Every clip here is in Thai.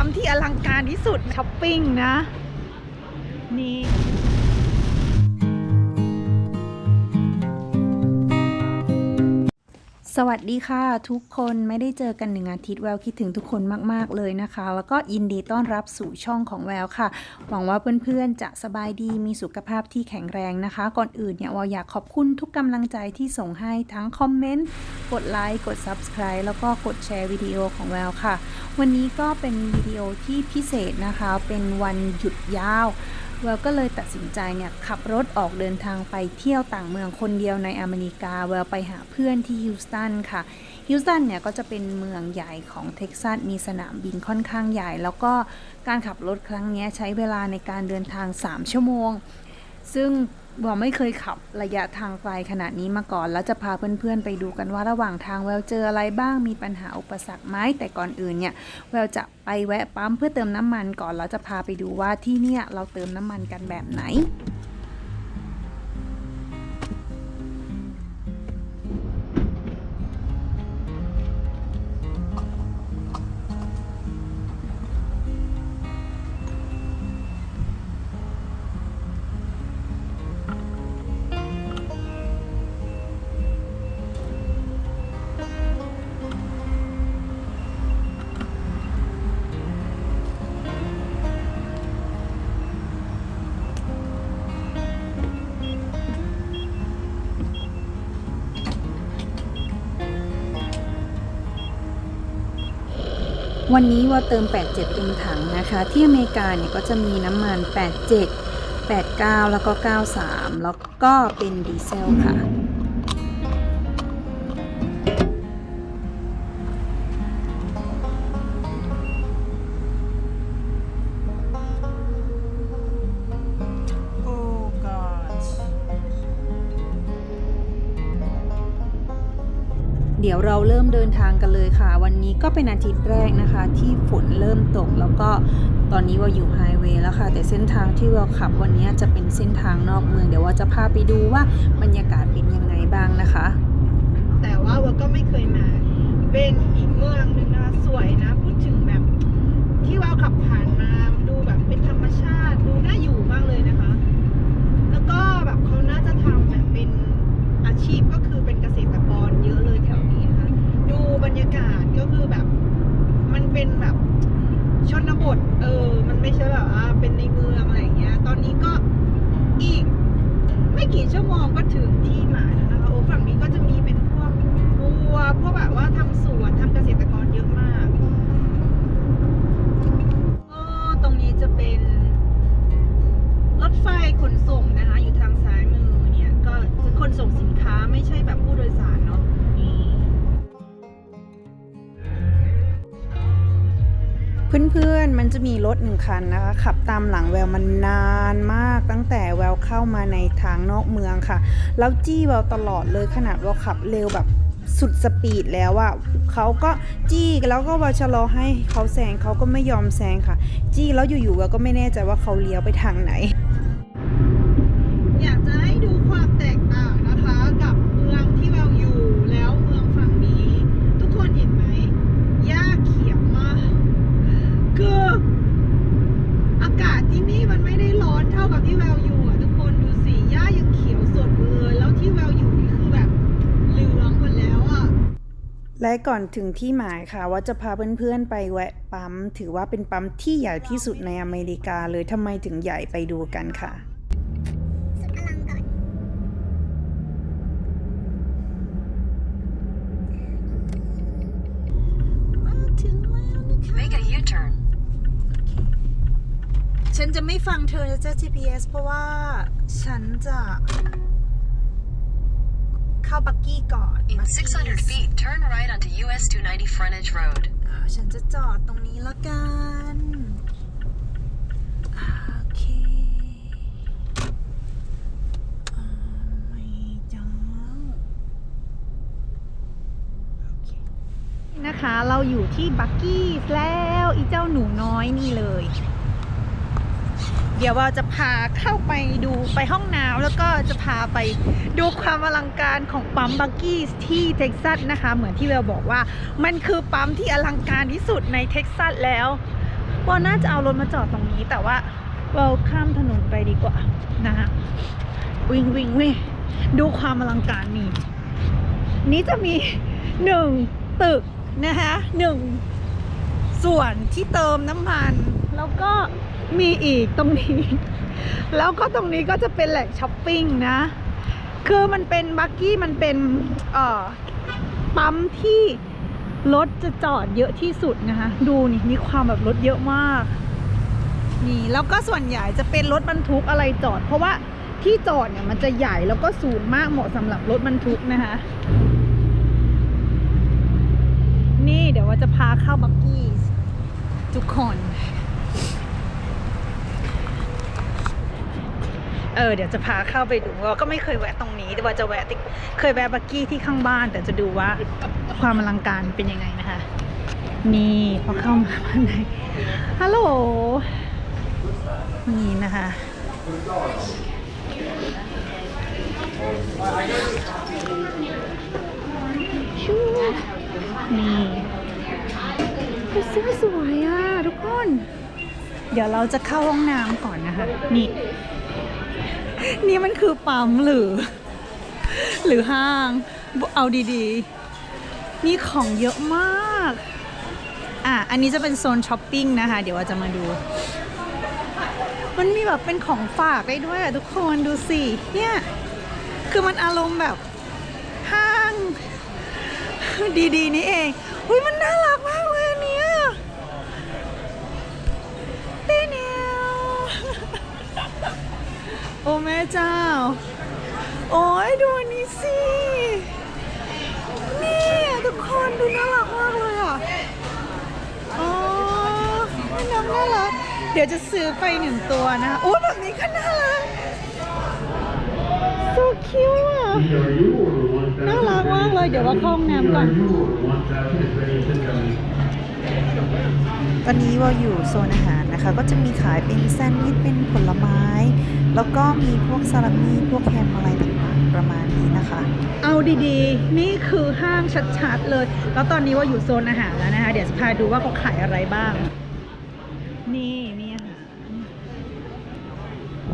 ปั๊มที่อลังการที่สุดช้อปปิ้งนะ นี่ สวัสดีค่ะ ทุกคนไม่ได้เจอกันหนึ่งอาทิตย์แววคิดถึงทุกคนมาก ๆ เลยนะคะ แล้วก็ยินดีต้อนรับสู่ช่องของแววค่ะ หวังว่าเพื่อน ๆ จะสบายดีมีสุขภาพที่แข็งแรงนะคะ ก่อนอื่นเนี่ยแววอยากขอบคุณทุกกำลังใจที่ส่งให้ทั้งคอมเมนต์กดไลค์กด Subscribe แล้วก็กดแชร์วิดีโอของแววค่ะ วันนี้ก็เป็นวิดีโอที่พิเศษนะคะ เป็นวันหยุดยาว เวลก็เลยตัดสินใจเนี่ยขับรถออกเดินทางไปเที่ยวต่างเมืองคนเดียวในอเมริกาเวลไปหาเพื่อนที่ฮิวสตันค่ะฮิวสตันเนี่ยก็จะเป็นเมืองใหญ่ของเท็กซัสมีสนามบินค่อนข้างใหญ่ แล้วก็การขับรถครั้งนี้ใช้เวลาในการเดินทาง 3 ชั่วโมง ซึ่ง บอกไม่เคยขับระยะทางไกลขนาดนี้มาก่อน แล้วจะพาเพื่อนๆ ไปดูกันว่าระหว่างทางแววเจออะไรบ้างมีปัญหาอุปสรรคไหมแต่ก่อนอื่นเนี่ยแววจะไปแวะปั๊มเพื่อเติมน้ำมันก่อนแล้วจะพาไปดูว่าที่เนี่ยเราเติมน้ำมันกันแบบไหน วันนี้ว่าเติม 87 เต็มถังนะคะ ที่อเมริกาเนี่ยก็จะมีน้ำมัน 87 89 แล้วก็ 93 แล้วก็เป็นดีเซลค่ะ ดี๋ยวเราเริ่มเดินทางกันเลยค่ะ วันนี้ก็เป็นอาทิตย์แรกนะคะ ที่ฝนเริ่มตก แล้วก็ตอนนี้ว่าอยู่ไฮเวย์แล้วค่ะ แต่เส้นทางที่เราขับวันนี้จะเป็นเส้นทางนอกเมือง เดี๋ยวว่าจะพาไปดูว่าบรรยากาศเป็นยังไงบ้างนะคะ แต่ว่าวัวก็ไม่เคยมา เป็นอีกเมืองหนึ่งนะคะสวยนะพูดถึงแบบที่ว่าขับผ่านมาดูแบบเป็นธรรมชาติ ดูน่าอยู่มากเลยนะคะ แล้วก็แบบเขาน่าจะทำแบบเป็นอาชีพก็คือเป็นเกษตรกรเยอะเลยแถวนี้นะคะ ดูบรรยากาศก็คือแบบ มันเป็นแบบชนบท เออ มัน ไม่ใช่แบบว่าเป็นในเมือง อนๆ มันจะมีรถหนึ่งคันนะคะ ขับตามหลังแววมันนานมากตั้งแต่แววเข้ามาในทางนอกเมืองค่ะ แล้วจี้แววตลอดเลยขนาดว่าขับเร็วแบบสุดสปีดแล้วอะเขาก็จี้แล้วก็ว่าชะลอให้เขาแซงเขาก็ไม่ยอมแซงค่ะ จี้แล้วอยู่ๆแววก็ไม่แน่ใจว่าเขาเลี้ยวไปทางไหน อยากจะให้ดูความแตกต่างนะคะ กับเมืองที่เราอยู่แล้วเมืองฝั่งนี้ ทุกคนเห็นไหมหญ้าเขียวมาก คืออากาศที่นี่มันไม่ได้ร้อนเท่ากับที่แววอยู่อะทุกคนดูสิหญ้ายังเขียวสดเลย แล้วที่แววอยู่นี่คือแบบเหลืองหมดแล้วอะ และก่อนถึงที่หมายค่ะ ว่าจะพาเพื่อนๆไปแวะปั๊ม ถือว่าเป็นปั๊มที่ใหญ่ที่สุดในอเมริกาเลยทำไมถึงใหญ่ไปดูกันค่ะ มาถึงแล้วนะคะ Make a U-turn. ฉั นจะไม่ฟังเธอนะจ๊ะ GPS เพราะว่าฉันจะเข้าบักกี้ก่อน In บักกี้600 feet, turn right onto US 290 Frontage Road. อ่าฉันจะจอดตรงนี้ละกันอ่าโอเคอ่าไม่จ้าโอเคนะคะ เราอยู่ที่บักกี้แล้ว อีเจ้าหนูน้อยนี่เลย เดี๋ยวเราจะพาเข้าไปดูไปห้องน้ำแล้วก็จะพาไปดูความอลังการของปั๊มบักกี้ที่เท็กซัสนะคะ เหมือนที่เราบอกว่า มันคือปั๊มที่อลังการที่สุดในเท็กซัสแล้วว่าน่าจะเอารถมาจอดตรงนี้ แต่ว่าเราข้ามถนนไปดีกว่านะคะวิ่งวิ่งวิ่งดูความอลังการนี่นี้จะมีหนึ่งตึกนะคะหนึ่งส่วนที่เติมน้ำมัน แล้วก็ มีอีกตรงนี้ แล้วก็ตรงนี้ก็จะเป็นแหล่งช้อปปิ้งนะ คือมันเป็นบักกี้มันเป็นเอ่อปั๊มที่รถจะจอดเยอะที่สุดนะคะ ดูนี่มีความแบบรถเยอะมาก นี่แล้วก็ส่วนใหญ่จะเป็นรถบรรทุกอะไรจอด เพราะว่าที่จอดเนี่ยมันจะใหญ่แล้วก็สูงมากเหมาะสำหรับรถบรรทุกนะคะ นี่เดี๋ยวว่าจะพาเข้าบักกี้ทุกคน เออเดี๋ยวจะพาเข้าไปดูเราก็ไม่เคยแวะตรงนี้แต่ว่าจะแวะเคยแวะบักกี้ที่ข้างบ้าน แต่จะดูว่าความอลังการเป็นยังไงนะคะ นี่พอเข้ามาภายในฮัลโหลนี่นะคะชูนี่เสื้อสวยอะทุกคน เดี๋ยวเราจะเข้าห้องน้ำก่อนนะคะ นี่ นี่มันคือปั๊มหรือ หรือห้าง เอาดีๆ นี่ของเยอะมาก อะ อันนี้จะเป็นโซนช้อปปิ้งนะคะ เดี๋ยวเราจะมาดู มันมีแบบเป็นของฝากได้ด้วยอะทุกคนดูสิ เนี่ย คือมันอารมณ์แบบห้าง ดีๆ นี่เอง อุ้ยมันน่ารักมาก อ้แม่เจ้า โอ้ยดูอันนี้สินี่ทุกคนดูน่ารักมากเลยอะอ๋อน้องน่ารัก เดี๋ยวจะซื้อไปหนึ่งตัวนะคะโอ้แบบนี้ก็น่ารัก so cute อะน่ารักมากเลย เดี๋ยวว่าเข้าห้องน้ำก่อน ตอนนี้ว่าอยู่โซนอาหารนะคะ ก็จะมีขายเป็นแซนด์วิชเป็นผลไม้ แล้วก็มีพวกซาลามี่พวกแฮมอะไรต่างๆประมาณนี้นะคะ เอาดีๆ นี่คือห้างชัดๆเลย แล้วตอนนี้ว่าอยู่โซนอาหารแล้วนะคะ เดี๋ยวจะพาดูว่าเขาขายอะไรบ้าง นี่มีอาหาร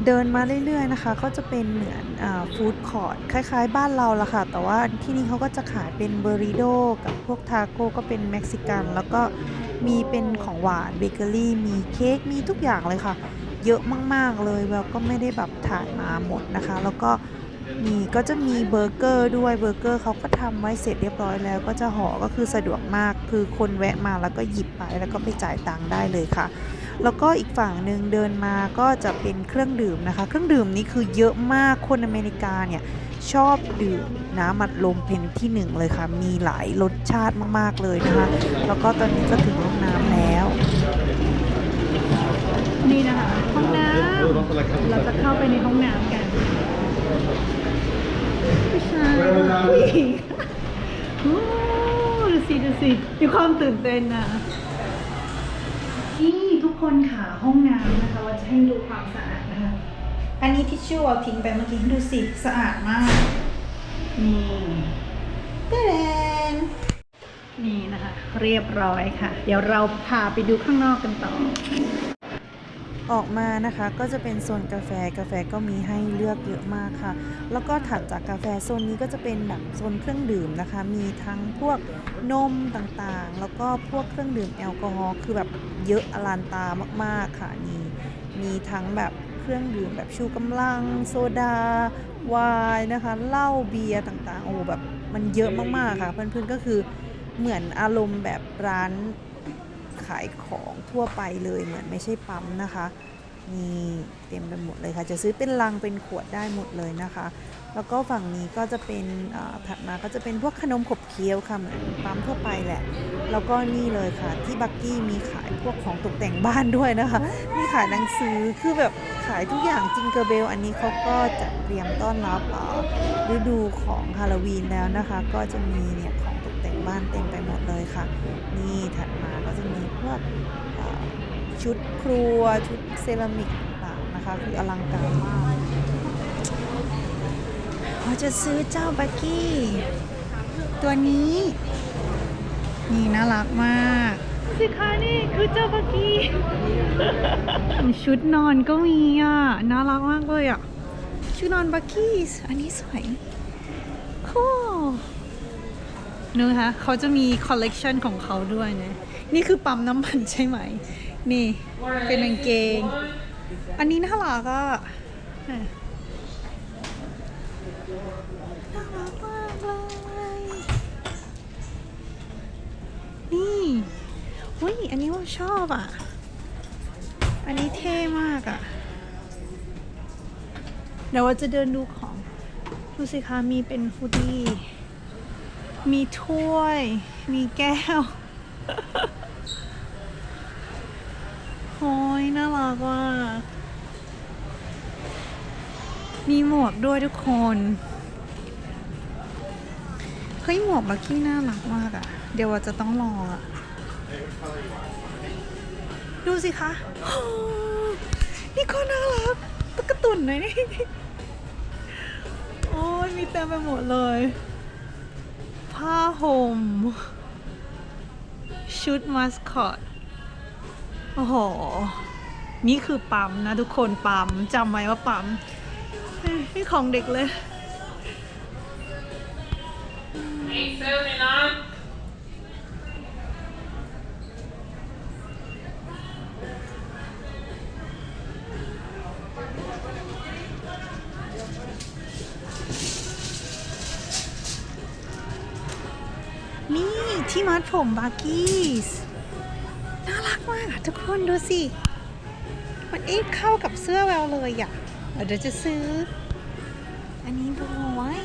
เดินมาเรื่อยๆนะคะ ก็จะเป็นเหมือนฟู้ดคอร์ทคล้ายๆ บ้านเราละค่ะ แต่ว่าที่นี่เขาก็จะขายเป็นเบอริโดกับพวกทาโก้ก็เป็นเม็กซิกันแล้วก็ มีเป็นของหวานเบเกอรี่ มีเค้ก มีทุกอย่างเลยค่ะ เยอะมากๆเลยแล้วก็ไม่ได้แบบถ่ายมาหมดนะคะ แล้วก็มีก็จะมีเบอร์เกอร์ด้วยเบอร์เกอร์เขาก็ทำไว้เสร็จเรียบร้อยแล้ว ก็จะห่อก็คือสะดวกมากคือคนแวะมาแล้วก็หยิบไปแล้วก็ไปจ่ายตังค์ได้เลยค่ะ แล้วก็อีกฝั่งหนึ่งเดินมาก็จะเป็นเครื่องดื่มนะคะ เครื่องดื่มนี้คือเยอะมากคนอเมริกาเนี่ยชอบดื่มน้ำมัดลมเป็นที่หนึ่งเลยค่ะ มีหลายรสชาติมากๆเลยนะคะ แล้วก็ตอนนี้ก็ถึงห้องน้ำแล้ว นี่นะคะห้องน้ำเราจะเข้าไปในห้องน้ำกันผู้ชายผู้หญิงโอ้ดูสิดูสิมีความตื่นเต้นนะ คนค่ะห้องน้ำนะคะว่าจะให้ดูความสะอาดนะคะ อันนี้ทิชชู่เอาทิ้งไปเมื่อกี้ดูสิสะอาดมากนี่เต้นนี่นะคะ เรียบร้อยค่ะ เดี๋ยวเราพาไปดูข้างนอกกันต่อ ออกมานะคะก็จะเป็นโซนกาแฟกาแฟก็มีให้เลือกเยอะมากค่ะ แล้วก็ถัดจากกาแฟโซนนี้ก็จะเป็นแบบโซนเครื่องดื่มนะคะ มีทั้งพวกนมต่างๆ แล้วก็พวกเครื่องดื่มแอลกอฮอล์คือแบบเยอะอลันตามากๆค่ะนี่มีทั้งแบบเครื่องดื่มแบบชูกำลัง โซดาวายนะคะเหล้าเบียร์ต่างๆโอ้แบบมันเยอะมากๆค่ะเพื่อนๆก็คือเหมือนอารมณ์แบบร้าน ขายของทั่วไปเลยเหมือนไม่ใช่ปั๊มนะคะนี่เต็มไปหมดเลยค่ะ จะซื้อเป็นลังเป็นขวดได้หมดเลยนะคะ แล้วก็ฝั่งนี้ก็จะเป็นถัดมาก็จะเป็นพวกขนมขบเคี้ยวค่ะเหมือนปั๊มทั่วไปแหละ แล้วก็นี่เลยค่ะ ที่บักกี้มีขายพวกของตกแต่งบ้านด้วยนะคะ มีขายหนังสือคือแบบขายทุกอย่างจิงเกอร์เบล อันนี้เขาก็จะเตรียมต้อนรับฤดูของฮาโลวีนแล้วนะคะ ก็จะมีเนี่ยของตกแต่งบ้านเต็มไปหมดเลยค่ะ นี่ถัด ก็จะมีพวกเอ่อชุดครัวชุดเซรามิกต่างๆนะคะ คืออลังการมากเราจะซื้อเจ้าบักกี้ ตัวนี้ นี่น่ารักมากสิคะนี่คือเจ้าบักกี้ ชุดนอนก็มีอะ น่ารักมากเลยอะ ชุดนอนบักกี้สอันนี้สวยคูนูคะเขาจะมีคอลเลกชันของเขาด้วยนะ นี่คือปั๊มน้ำมันใช่ไหม นี่เป็นกางเกง อันนี้น่ารักอะน่ารักมากเลยนี่อุ้ยอันนี้ว่าชอบอะ อันนี้เท่มากอะเดี๋ยวว่าจะเดินดูของดูสิคะมีเป็นฮูดี้มีถ้วย มีแก้ว โอ้ยน่ารักว่ะมีหมวกด้วยทุกคน เฮ้ยหมวกบักกี้น่ารักมากอะ่ะเดี๋ยวว่าจะต้องรออะดูสิคะ นี่ก็น่ารักตะกระตุ่นหน่อยนี่ โอ้ยมีเต็มไปหมดเลย ผ้าห่มชุดมาสคอต โอ้โห นี่คือปั๊มนะทุกคนปั๊มจำไว้ว่าปั๊มเฮ้ยนี่ของเด็กเลยนี่ที่มัดผมบาร์กี้ส มากทุกคนดูสิ มันเอ๊ะเข้ากับเสื้อแววเลยอะเดี๋ยวจะซื้อ อันนี้ด้วย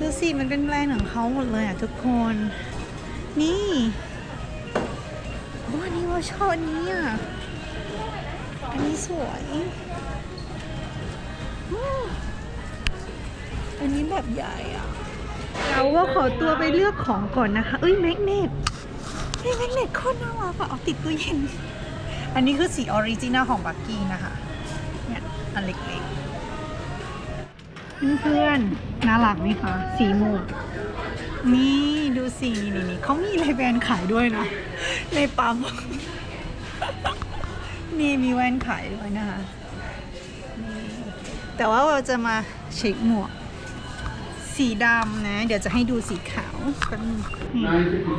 ดูสิ มันเป็นแบรนด์ของเขาหมดเลยอะทุกคน นี่โอ้อันนี้ว่าชอบอันนี้อะอันนี้สวยอันนี้แบบใหญ่อะ เราก็ขอตัวไปเลือกของก่อนนะคะ เอ้ยแมกเนตเฮ้ยแมกเนตโคตรน่ารักอะเอาติดตู้เย็น อันนี้คือสีออริจินัลของบักกี้นะคะ เนี่ยอันเล็กๆ เพื่อนๆ น่ารักไหมคะ สีม่วงนี่ดูสีนี่นี่นี่เขามีเลแบนขายด้วยนะในปั๊มนี่มีแว่นขายด้วยนะคะนี่แต่ว่าเราจะมาเช็คหมวก สีดำนะ เดี๋ยวจะให้ดูสีขาวแป๊บนึงนี่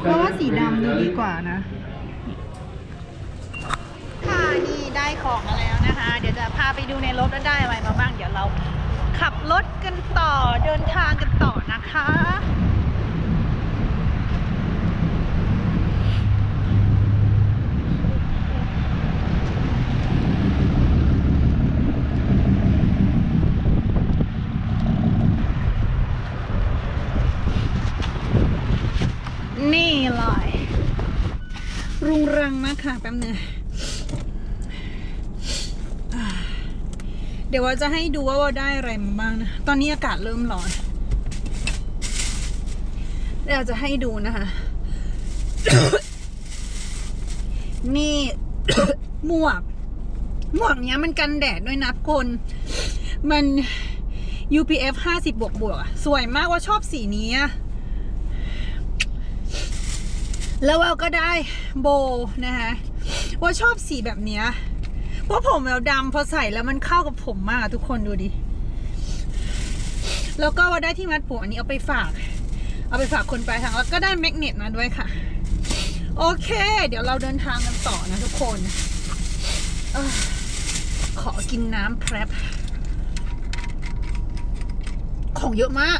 เพราะว่าสีดำดูดีกว่านะ ค่ะนี่ได้ของมาแล้วนะคะ เดี๋ยวจะพาไปดูในรถว่าได้อะไรมาบ้าง เดี๋ยวเราขับรถกันต่อเดินทางกันต่อนะคะ นี่เลยรุงรังมากค่ะแป๊บนึงอ่าเดี๋ยวว่าจะให้ดูว่าว่าได้อะไรมาบ้างนะ ตอนนี้อากาศเริ่มร้อน เดี๋ยวจะให้ดูนะคะ นี่ หมวก หมวกเนี้ยมันกันแดดด้วยนะคน มัน UPF 50 บวกบวกสวยมากว่าชอบสีนี้อะ แล้วเราก็ได้โบนะคะว่าชอบสีแบบเนี้ยเพราะผมเราดำพอใส่แล้วมันเข้ากับผมมากทุกคนดูดิ แล้วก็ว่าได้ที่มัดผมอันนี้เอาไปฝาก เอาไปฝากคนปลายทางแล้วก็ได้แมกเนตมาด้วยค่ะ โอเค เดี๋ยวเราเดินทางกันต่อนะทุกคนออขอกินน้ำแพรบของเยอะมาก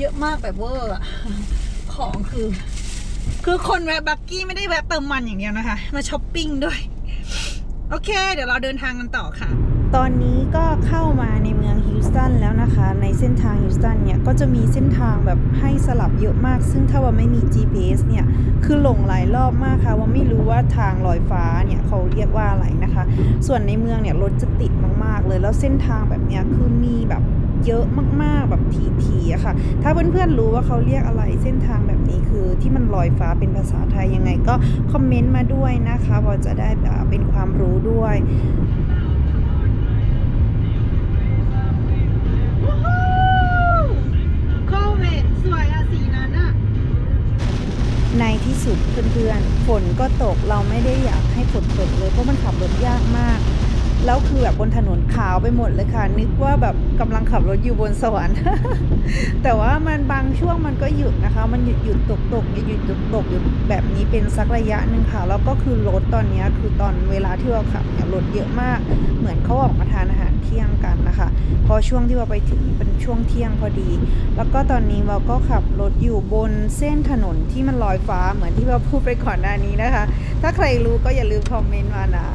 เยอะมากแบบเวอร์อะของคือ คือคนแวะบักกี้ไม่ได้แวะเติมมันอย่างเดียวนะคะ มาช้อปปิ้งด้วย โอเค เดี๋ยวเราเดินทางกันต่อค่ะ ตอนนี้ก็เข้ามาในเมืองฮิวสตันแล้วนะคะ ในเส้นทางฮิวสตันเนี่ย ก็จะมีเส้นทางแบบให้สลับเยอะมาก ซึ่งถ้าว่าไม่มี GPS เนี่ย คือหลงหลายรอบมากค่ะ ว่าไม่รู้ว่าทางลอยฟ้าเนี่ยเขาเรียกว่าอะไรนะคะ ส่วนในเมืองเนี่ยรถจะติดมากๆเลย แล้วเส้นทางแบบเนี้ยคือมีแบบ เยอะมากๆแบบทีๆอะค่ะ ถ้าเพื่อนๆรู้ว่าเขาเรียกอะไรเส้นทางแบบนี้คือที่มันลอยฟ้าเป็นภาษาไทยยังไงก็คอมเมนต์มาด้วยนะคะเราจะได้เป็นความรู้ด้วยในที่สุดเพื่อนๆ ฝนก็ตกเราไม่ได้อยากให้ฝนตกเลยเพราะมันขับรถยากมาก แล้วคือแบบบนถนนขาวไปหมดเลยค่ะ นึกว่าแบบกำลังขับรถอยู่บนสวรรค์ แต่ว่ามันบางช่วงมันก็หยุดนะคะ มันหยุดหยุดตกตกหยุดหยุดตกตกอยู่แบบนี้เป็นสักระยะหนึ่งค่ะ แล้วก็คือรถตอนนี้คือตอนเวลาที่เราขับเนี่ยรถเยอะมาก เหมือนเขาออกมาทานอาหารเที่ยงกันนะคะ พอช่วงที่เราไปถึงเป็นช่วงเที่ยงพอดี แล้วก็ตอนนี้เราก็ขับรถอยู่บนเส้นถนนที่มันลอยฟ้าเหมือนที่เราพูดไปก่อนหน้านี้นะคะ ถ้าใครรู้ก็อย่าลืมคอมเมนต์มานะ